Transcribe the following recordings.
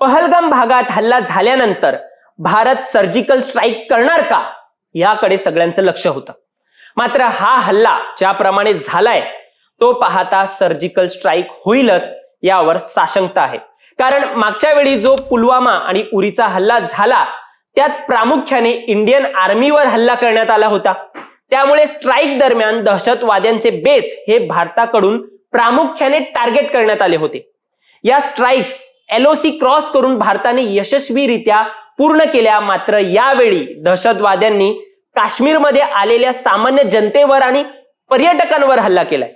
पहलगाम भागात हल्ला झाल्यानंतर भारत सर्जिकल स्ट्राईक करणार का? याकडे सगळ्यांचं लक्ष होतं. मात्र हा हल्ला ज्याप्रमाणे झालाय तो पाहता सर्जिकल स्ट्राईक होईलच यावर साशंकता आहे. कारण मागच्या वेळी जो पुलवामा आणि उरीचा हल्ला झाला त्यात प्रामुख्याने इंडियन आर्मीवर हल्ला करण्यात आला होता. त्यामुळे स्ट्राईक दरम्यान दहशतवाद्यांचे बेस हे भारताकडून प्रामुख्याने टार्गेट करण्यात आले होते. या स्ट्राईक्स एलओसी क्रॉस करून भारताने यशस्वीरित्या पूर्ण केल्या. मात्र यावेळी दहशतवाद्यांनी काश्मीरमध्ये आलेल्या सामान्य जनतेवर आणि पर्यटकांवर हल्ला केलाय.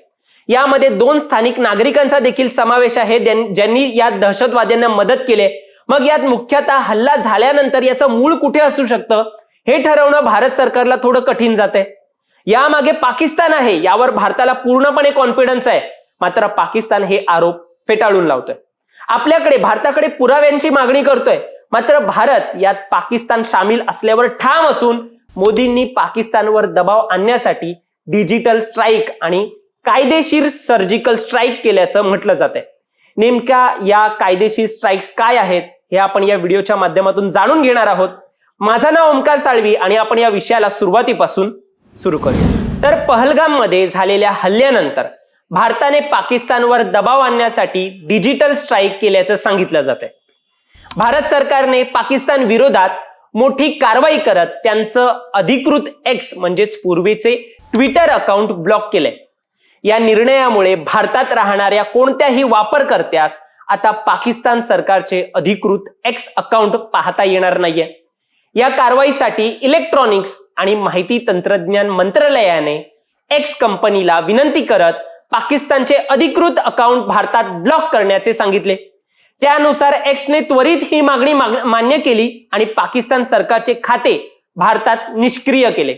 यामध्ये दोन स्थानिक नागरिकांचा देखील समावेश आहे. ज्यांनी या दहशतवाद्यांना मदत केली मग यात मुख्यतः हल्ला झाल्यानंतर याचं मूळ कुठे असू शकतं? हे ठरवणं भारत सरकारला थोडं कठीण जात आहे यामागे पाकिस्तान आहे. यावर भारताला पूर्णपणे कॉन्फिडन्स आहे. मात्र पाकिस्तान हे आरोप फेटाळून लावतोय. आपल्याकडे भारताकडे पुराव्यांची मागणी करतोय. मात्र भारत यात पाकिस्तान सामील असल्यावर ठाम असून मोदींनी पाकिस्तानवर दबाव आणण्यासाठी डिजिटल स्ट्राईक आणि कायदेशीर सर्जिकल स्ट्राईक केल्याचं म्हटलं जात आहे नेमक्या या कायदेशीर स्ट्राईक्स काय आहेत हे आपण या व्हिडिओच्या माध्यमातून जाणून घेणार आहोत. माझं नाव ओमकार साळवी आणि आपण या विषयाला सुरुवातीपासून सुरू करूया. तर पहलगाममध्ये झालेल्या हल्ल्यानंतर भारताने पाकिस्तानवर दबाव आणण्यासाठी डिजिटल स्ट्राईक केल्याचं सांगितलं जात आहे भारत सरकारने पाकिस्तान विरोधात मोठी कारवाई करत त्यांचं अधिकृत एक्स म्हणजेच पूर्वीचे ट्विटर अकाउंट ब्लॉक केलंय. या निर्णयामुळे भारतात राहणाऱ्या कोणत्याही वापरकर्त्यास आता पाकिस्तान सरकारचे अधिकृत एक्स अकाउंट पाहता येणार नाहीये. या कारवाईसाठी इलेक्ट्रॉनिक्स आणि माहिती तंत्रज्ञान मंत्रालयाने एक्स कंपनीला विनंती करत पाकिस्तानचे अधिकृत अकाउंट भारतात ब्लॉक करण्याचे सांगितले. त्यानुसार एक्सने त्वरित ही मागणी मान्य केली आणि पाकिस्तान सरकारचे खाते भारतात निष्क्रिय केले.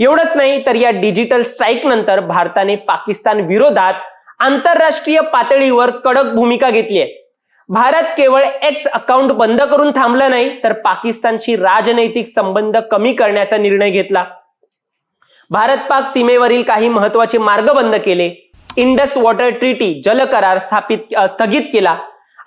एवढंच नाही तर या डिजिटल स्ट्राईक नंतर भारताने पाकिस्तान विरोधात आंतरराष्ट्रीय पातळीवर कडक भूमिका घेतली आहे. भारत केवळ एक्स अकाउंट बंद करून थांबलं नाही तर पाकिस्तानशी राजनैतिक संबंध कमी करण्याचा निर्णय घेतला. भारत पाक सीमेवरील काही महत्त्वाचे मार्ग बंद केले. इंडस वॉटर ट्रीटी जल करार स्थापित स्थगित केला.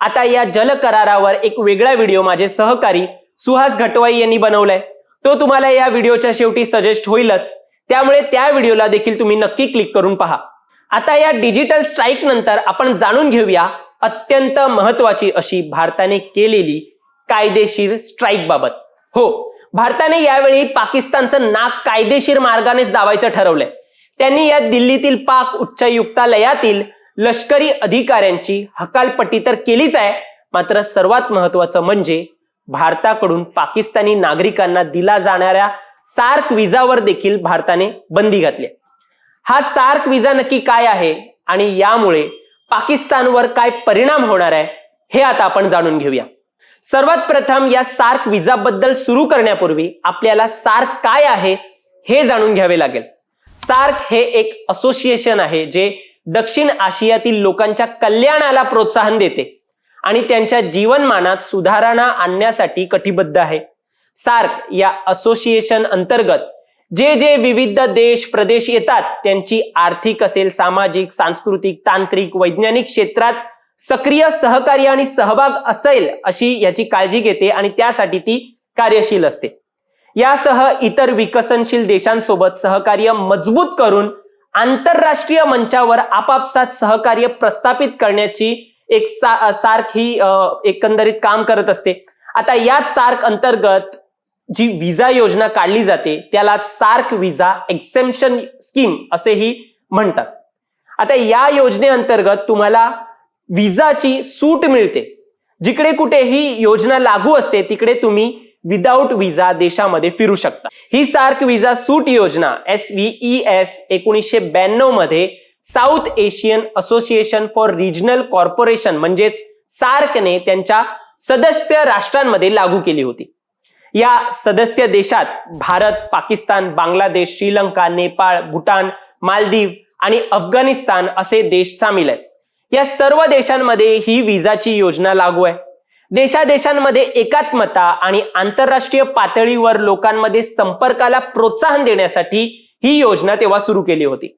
आता या जल करारावर एक वेगळा व्हिडिओ माझे सहकारी सुहास घटवाई यांनी बनवलाय. तो तुम्हाला या व्हिडिओच्या शेवटी सजेस्ट होईलच. त्यामुळे त्या व्हिडिओला देखील तुम्ही नक्की क्लिक करून पहा. आता या डिजिटल स्ट्राईक नंतर आपण जाणून घेऊया अत्यंत महत्वाची अशी भारताने केलेली कायदेशीर स्ट्राईक बाबत. हो भारताने यावेळी पाकिस्तानचं नाक कायदेशीर मार्गानेच दावायचं ठरवलंय. त्यांनी या दिल्लीतील पाक उच्चायुक्तालयातील लष्करी अधिकाऱ्यांची हकालपट्टी तर केलीच आहे मात्र सर्वात महत्वाचं म्हणजे भारताकडून पाकिस्तानी नागरिकांना दिला जाणाऱ्या सार्क विजावर देखील भारताने बंदी घातली आहे. हा सार्क विजा नक्की काय आहे आणि यामुळे पाकिस्तानवर काय परिणाम होणार आहे हे आता आपण जाणून घेऊया सर्वात प्रथम या सार्क विजाबद्दल सुरू करण्यापूर्वी आपल्याला सार्क काय आहे हे जाणून घ्यावे लागेल सार्क हे एक असोसिएशन आहे जे दक्षिण आशियातील लोकांच्या कल्याणाला प्रोत्साहन देते आणि त्यांच्या जीवनमानात सुधारणा आणण्यासाठी कटिबद्ध आहे. सार्क या असोसिएशन अंतर्गत जे जे विविध देश प्रदेश येतात त्यांची आर्थिक असेल सामाजिक सांस्कृतिक तांत्रिक वैज्ञानिक क्षेत्रात सक्रिय सहकार्य आणि सहभाग असेल अशी याची काळजी घेते आणि त्यासाठी ती कार्यशील असते. यासह इतर विकसनशील देशांसोबत सहकार्य मजबूत करून आंतरराष्ट्रीय मंचावर आपापसात सहकार्य प्रस्थापित करण्याची एक सा सार्क ही एकंदरीत काम करत असते. आता याच सार्क अंतर्गत जी विजा योजना काढली जाते त्याला सार्क विजा एक्सेम्शन स्कीम असेही म्हणतात. आता या योजनेअंतर्गत तुम्हाला विजाची सूट मिळते. जिकडे कुठे ही योजना लागू असते तिकडे तुम्ही विदाऊट विजा देशामध्ये फिरू शकता. ही सार्क विजा सूट योजना एस व्ही एस एकोणीसशे ब्याण्णवमध्ये South Asian Association for Regional Corporation म्हणजेच सार्कने त्यांच्या सदस्य राष्ट्रांमध्ये लागू केली होती. या सदस्य देशात भारत पाकिस्तान बांगलादेश श्रीलंका नेपाळ भूटान मालदीव आणि अफगाणिस्तान असे देश सामील आहेत. या सर्व देशांमध्ये ही विजाची योजना लागू आहे. देशादेशांमध्ये एकात्मता आणि आंतरराष्ट्रीय पातळीवर लोकांमध्ये संपर्काला प्रोत्साहन देण्यासाठी ही योजना तेव्हा सुरू केली होती.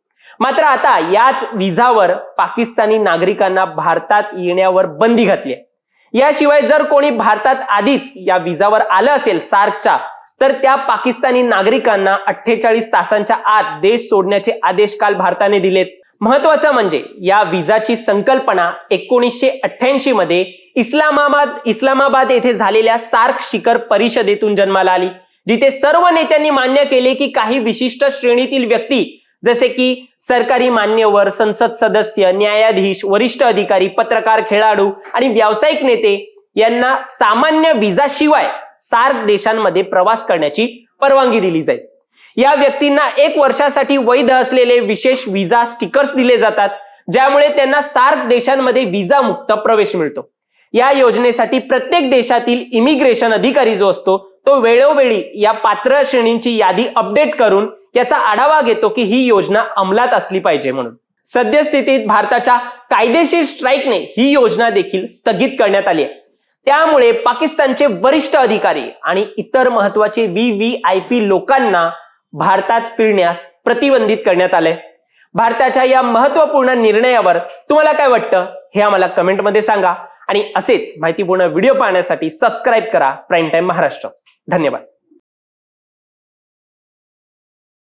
मात्र आता याच विजावर पाकिस्तानी नागरिकांना भारतात येण्यावर बंदी घातली आहे. याशिवाय जर कोणी भारतात आधीच या विजावर आलं असेल सार्कच्या तर त्या पाकिस्तानी नागरिकांना अठ्ठेचाळीस तासांच्या आत देश सोडण्याचे आदेश काल भारताने दिलेत. महत्वाचं म्हणजे या विजाची संकल्पना एकोणीसशे अठ्ठ्याऐंशी मध्ये इस्लामाबाद इस्लामाबाद येथे झालेल्या सार्क शिखर परिषदेतून जन्माला आली जिथे सर्व नेत्यांनी मान्य केले की काही विशिष्ट श्रेणीतील व्यक्ती जसे की सरकारी मान्यवर संसद सदस्य न्यायाधीश वरिष्ठ अधिकारी पत्रकार खेळाडू आणि व्यावसायिक नेते यांना सामान्य विजाशिवाय सार्क देशांमध्ये प्रवास करण्याची परवानगी दिली जाईल. या व्यक्तींना एक वर्षासाठी वैध असलेले विशेष विजा स्टिकर्स दिले जातात ज्यामुळे त्यांना सार्क देशांमध्ये विजा मुक्त प्रवेश मिळतो. या योजनेसाठी प्रत्येक देशातील इमिग्रेशन अधिकारी जो असतो तो वेळोवेळी या पात्र श्रेणींची यादी अपडेट करून याचा आढावा घेतो की ही योजना अंमलात असली पाहिजे म्हणून. सद्यस्थितीत भारताच्या कायदेशीर स्ट्राईकने ही योजना देखील स्थगित करण्यात आली आहे. त्यामुळे पाकिस्तानचे वरिष्ठ अधिकारी आणि इतर महत्त्वाचे व्ही व्ही आय पी लोकांना भारतात फिरण्यास प्रतिबंधित करण्यात आलंय भारताच्या या महत्त्वपूर्ण निर्णयावर तुम्हाला काय वाटतं हे आम्हाला कमेंटमध्ये सांगा. आणि असेच माहितीपूर्ण व्हिडिओ पाहण्यासाठी सबस्क्राईब करा. Prime time Maharashtra. धन्यवाद.